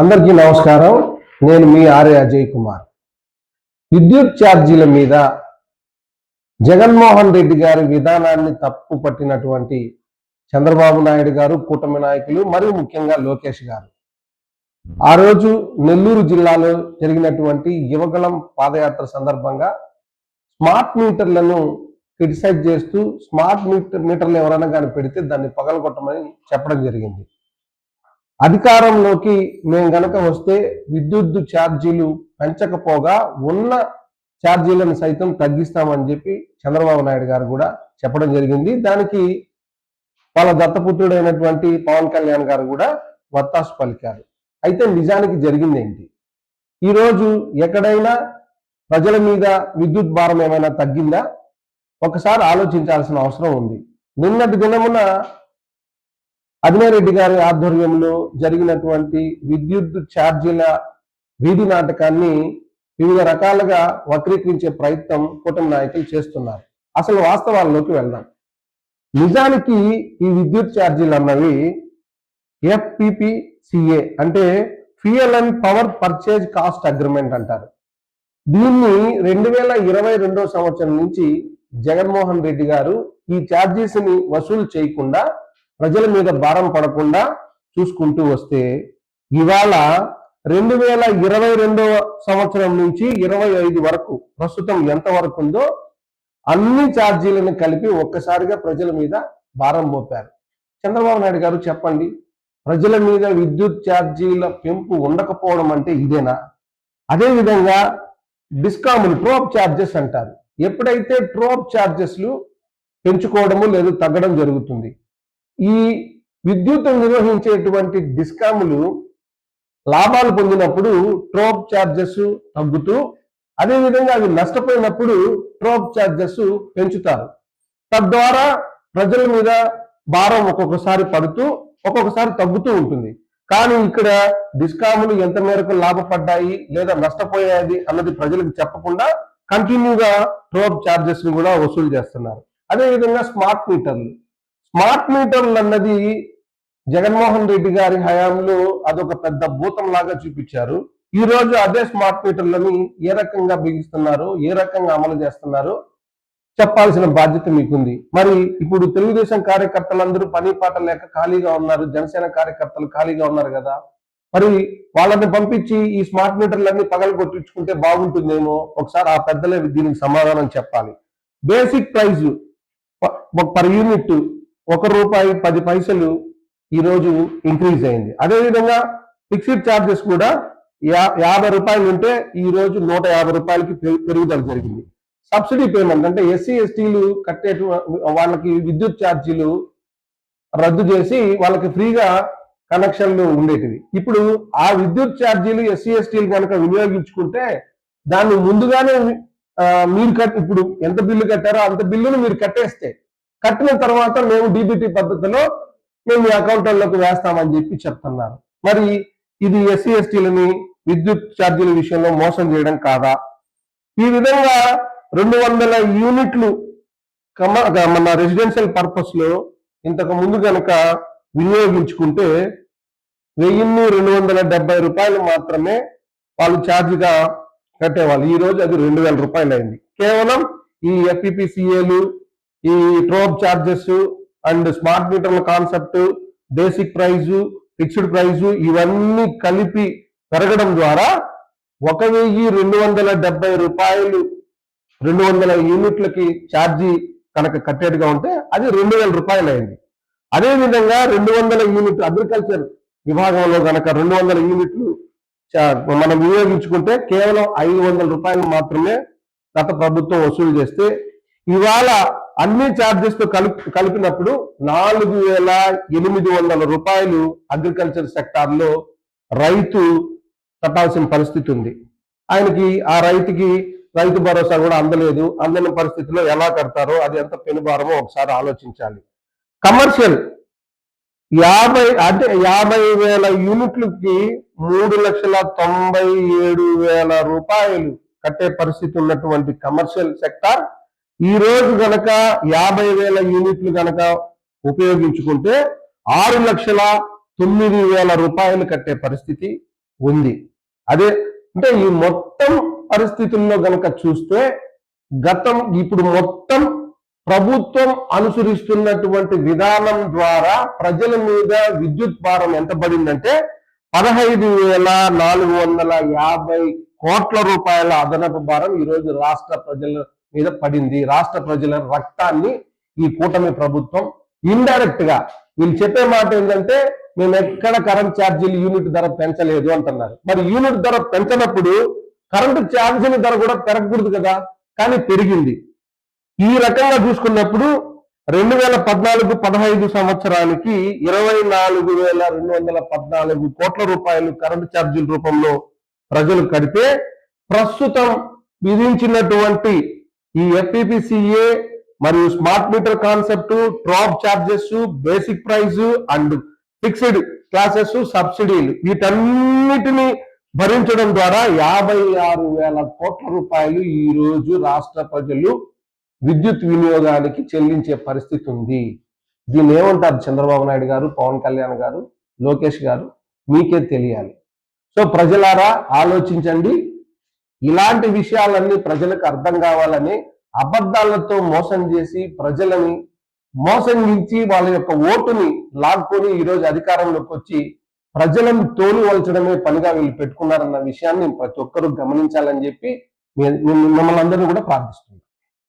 అందరికీ నమస్కారం. నేను మీ ఆర్య అజయ్ కుమార్. విద్యుత్ ఛార్జీల మీద జగన్మోహన్ రెడ్డి గారి విధానాన్ని తప్పు పట్టినటువంటి చంద్రబాబు నాయుడు గారు కూటమి నాయకులు మరియు ముఖ్యంగా లోకేష్ గారు. ఆ రోజు నెల్లూరు జిల్లాలో జరిగినటువంటి యువగలం పాదయాత్ర సందర్భంగా స్మార్ట్ మీటర్లను క్రిటిసైజ్ చేస్తూ స్మార్ట్ మీటర్ మీటర్లు ఎవరైనా కానీ పెడితే దాన్ని పగలగొట్టమని చెప్పడం జరిగింది. అధికారంలోకి మేము గనక వస్తే విద్యుత్ ఛార్జీలు పెంచకపోగా ఉన్న ఛార్జీలను సైతం తగ్గిస్తామని చెప్పి చంద్రబాబు నాయుడు గారు కూడా చెప్పడం జరిగింది. దానికి వాళ్ళ దత్తపుత్రుడైనటువంటి పవన్ కళ్యాణ్ గారు కూడా వత్తాసు పలికారు. అయితే నిజానికి జరిగింది ఏంటి? ఈరోజు ఎక్కడైనా ప్రజల మీద విద్యుత్ భారం ఏమైనా తగ్గిందా? ఒకసారి ఆలోచించాల్సిన అవసరం ఉంది. నిన్నటి దినమున అదినారెడ్డి గారి ఆధ్వర్యంలో జరిగినటువంటి విద్యుత్ ఛార్జీల వీధి నాటకాన్ని వివిధ రకాలుగా వక్రీకరించే ప్రయత్నం కూటమి నాయకులు చేస్తున్నారు. అసలు వాస్తవాల్లోకి వెళ్దాం. నిజానికి ఈ విద్యుత్ ఛార్జీలు అన్నవి ఎఫ్పిపిసిఏ అంటే fuel and power purchase cost agreement అంటారు. దీన్ని రెండు వేల ఇరవై రెండో సంవత్సరం నుంచి జగన్మోహన్ రెడ్డి గారు ఈ ఛార్జీస్ని వసూలు చేయకుండా ప్రజల మీద భారం పడకుండా చూసుకుంటూ వస్తే ఇవాళ రెండు వేల ఇరవై రెండవ సంవత్సరం నుంచి ఇరవై ఐదు వరకు ప్రస్తుతం ఎంత వరకు ఉందో అన్ని ఛార్జీలను కలిపి ఒక్కసారిగా ప్రజల మీద భారం మోపారు. చంద్రబాబు నాయుడు గారు చెప్పండి ప్రజల మీద విద్యుత్ ఛార్జీల పెంపు ఉండకపోవడం అంటే ఇదేనా? అదేవిధంగా డిస్కాములు ట్రోప్ ఛార్జెస్ అంటారు. ఎప్పుడైతే ట్రోప్ ఛార్జెస్లు పెంచుకోవడము లేదు తగ్గడం జరుగుతుంది ఈ విద్యుత్ నిర్వహించేటువంటి డిస్కాములు లాభాలు పొందినప్పుడు ట్రోప్ ఛార్జెస్ తగ్గుతూ అదేవిధంగా అవి నష్టపోయినప్పుడు ట్రోప్ ఛార్జెస్ పెంచుతారు. తద్వారా ప్రజల మీద భారం ఒక్కొక్కసారి పడుతూ ఒక్కొక్కసారి తగ్గుతూ ఉంటుంది. కానీ ఇక్కడ డిస్కాములు ఎంత మేరకు లాభపడ్డాయి లేదా నష్టపోయాయి అన్నది ప్రజలకు చెప్పకుండా కంటిన్యూగా ట్రోప్ ఛార్జెస్ని కూడా వసూలు చేస్తున్నారు. అదేవిధంగా స్మార్ట్ మీటర్లు. స్మార్ట్ మీటర్లు అన్నది జగన్మోహన్ రెడ్డి గారి హయాంలో అదొక పెద్ద భూతం లాగా చూపించారు. ఈ రోజు అదే స్మార్ట్ మీటర్లని ఏ రకంగా బిగిస్తున్నారు ఏ రకంగా అమలు చేస్తున్నారు చెప్పాల్సిన బాధ్యత మీకుంది. మరి ఇప్పుడు తెలుగుదేశం కార్యకర్తలందరూ పని పాట లేక ఖాళీగా ఉన్నారు జనసేన కార్యకర్తలు ఖాళీగా ఉన్నారు కదా. మరి వాళ్ళని పంపించి ఈ స్మార్ట్ మీటర్లన్నీ పగలు కొట్టించుకుంటే బాగుంటుందేమో? ఒకసారి ఆ పెద్దలే దీనికి సమాధానం చెప్పాలి. బేసిక్ ప్రైజ్ పర్ యూనిట్ ఒక రూపాయి పది పైసలు ఈరోజు ఇంక్రీజ్ అయింది. అదేవిధంగా ఫిక్స్డ్ ఛార్జెస్ కూడా యా- యాభై రూపాయలు ఉంటే ఈ రోజు నూట యాభై రూపాయలకి పెరుగుదల జరిగింది. సబ్సిడీ పేమెంట్ అంటే ఎస్సీ ఎస్టీలు కట్టే వాళ్ళకి విద్యుత్ ఛార్జీలు రద్దు చేసి వాళ్ళకి ఫ్రీగా కనెక్షన్లు ఉండేటివి. ఇప్పుడు ఆ విద్యుత్ ఛార్జీలు ఎస్సీ ఎస్టీలు కనుక వినియోగించుకుంటే దాన్ని ముందుగానే మీరు కట్ ఇప్పుడు ఎంత బిల్లు కట్టారో అంత బిల్లును మీరు కట్టేస్తే కట్టిన తర్వాత మేము డీబీటీ పద్ధతిలో మేము మీ అకౌంట్లోకి వేస్తామని చెప్పి చెప్తున్నారు. మరి ఇది ఎస్సీ ఎస్టీలని విద్యుత్ ఛార్జీల విషయంలో మోసం చేయడం కాదా? ఈ విధంగా రెండు వందల యూనిట్లు మన రెసిడెన్షియల్ పర్పస్లో ఇంతకు ముందు కనుక వినియోగించుకుంటే వెయ్యిన్ని రెండు వందల డెబ్బై రూపాయలు మాత్రమే వాళ్ళు ఛార్జ్గా కట్టేవాళ్ళు. ఈ రోజు అది రెండు వేల రూపాయలు అయింది కేవలం ఈ ఎఫ్పిపిసిఏలు ఈ ట్రోబ్ చార్జెస్ అండ్ స్మార్ట్ మీటర్ల concept basic price fixed price ఇవన్నీ కలిపి పెరగడం ద్వారా ఒక వెయ్యి రెండు వందల డెబ్బై రూపాయలు రెండు వందల యూనిట్లకి ఛార్జీ కనుక కట్టేట్టుగా ఉంటే అది రెండు వేల రూపాయలు అయింది అదే విధంగా రెండు వందల యూనిట్ అగ్రికల్చర్ విభాగంలో కనుక రెండు వందల యూనిట్లు చా- మనం వినియోగించుకుంటే కేవలం ఐదు వందల రూపాయలు మాత్రమే గత ప్రభుత్వం వసూలు చేస్తే ఇవాళ అన్ని ఛార్జెస్తో కలిపి కలిపినప్పుడు నాలుగు వేల ఎనిమిది వందల రూపాయలు అగ్రికల్చర్ సెక్టార్లో రైతు కట్టాల్సిన పరిస్థితి ఉంది. ఆయనకి ఆ రైతుకి రైతు భరోసా కూడా అందలేదు. అందని పరిస్థితిలో ఎలా కడతారో అది ఎంత పెనుభారమో ఒకసారి ఆలోచించాలి. కమర్షియల్ యాభై అంటే యాభై వేల యూనిట్లకి మూడు లక్షల తొంభై ఏడు వేల రూపాయలు కట్టే పరిస్థితి ఉన్నటువంటి కమర్షియల్ సెక్టార్ ఈ రోజు గనక యాభై వేల యూనిట్లు గనక ఉపయోగించుకుంటే ఆరు లక్షల తొమ్మిది వేల రూపాయలు కట్టే పరిస్థితి ఉంది. అదే అంటే ఈ మొత్తం పరిస్థితుల్లో గనక చూస్తే గతం ఇప్పుడు మొత్తం ప్రభుత్వం అనుసరిస్తున్నటువంటి విధానం ద్వారా ప్రజల మీద విద్యుత్ భారం ఎంత పడిందంటే పదహైదు వేల నాలుగు వందల యాభై కోట్ల రూపాయల అదనపు భారం ఈ రోజు రాష్ట్ర ప్రజల మీద పడింది. రాష్ట్ర ప్రజల రక్తాన్ని ఈ కూటమి ప్రభుత్వం ఇండైరెక్ట్గా వీళ్ళు చెప్పే మాట ఏంటంటే మేము ఎక్కడ కరెంట్ ఛార్జీలు యూనిట్ ధర పెంచలేదు అంటున్నారు. మరి యూనిట్ ధర పెంచినప్పుడు కరెంటు ఛార్జీల ధర కూడా పెరగకూడదు కదా? కానీ పెరిగింది. ఈ రకంగా చూసుకున్నప్పుడు రెండు వేల పద్నాలుగు పదహైదు సంవత్సరానికి ఇరవై నాలుగు వేల రెండు వందల పద్నాలుగు కోట్ల రూపాయలు కరెంటు ఛార్జీల రూపంలో ప్రజలు కడితే ప్రస్తుతం విధించినటువంటి ఈ ఎఫ్పిపిసిఏ మరియు smart meter concept drop charges basic price and fixed classes సబ్సిడీలు వీటన్నిటిని భరించడం ద్వారా యాభై ఆరు వేల కోట్ల రూపాయలు ఈ రోజు రాష్ట్ర ప్రజలు విద్యుత్ వినియోగానికి చెల్లించే పరిస్థితి ఉంది. దీన్ని ఏమంటారు చంద్రబాబు నాయుడు గారు పవన్ కళ్యాణ్ గారు లోకేష్ గారు? మీకే తెలియాలి. సో ప్రజలారా ఆలోచించండి. ఇలాంటి విషయాలన్నీ ప్రజలకు అర్థం కావాలని అబద్ధాలతో మోసం చేసి ప్రజలని మోసంగించి వాళ్ళ యొక్క ఓటుని లాక్కొని ఈరోజు అధికారంలోకి వచ్చి ప్రజలను తోలువల్చడమే పనిగా వీళ్ళు పెట్టుకున్నారన్న విషయాన్ని ప్రతి ఒక్కరూ గమనించాలని చెప్పి మిమ్మల్ని అందరినీ కూడా ప్రార్థిస్తున్నాను.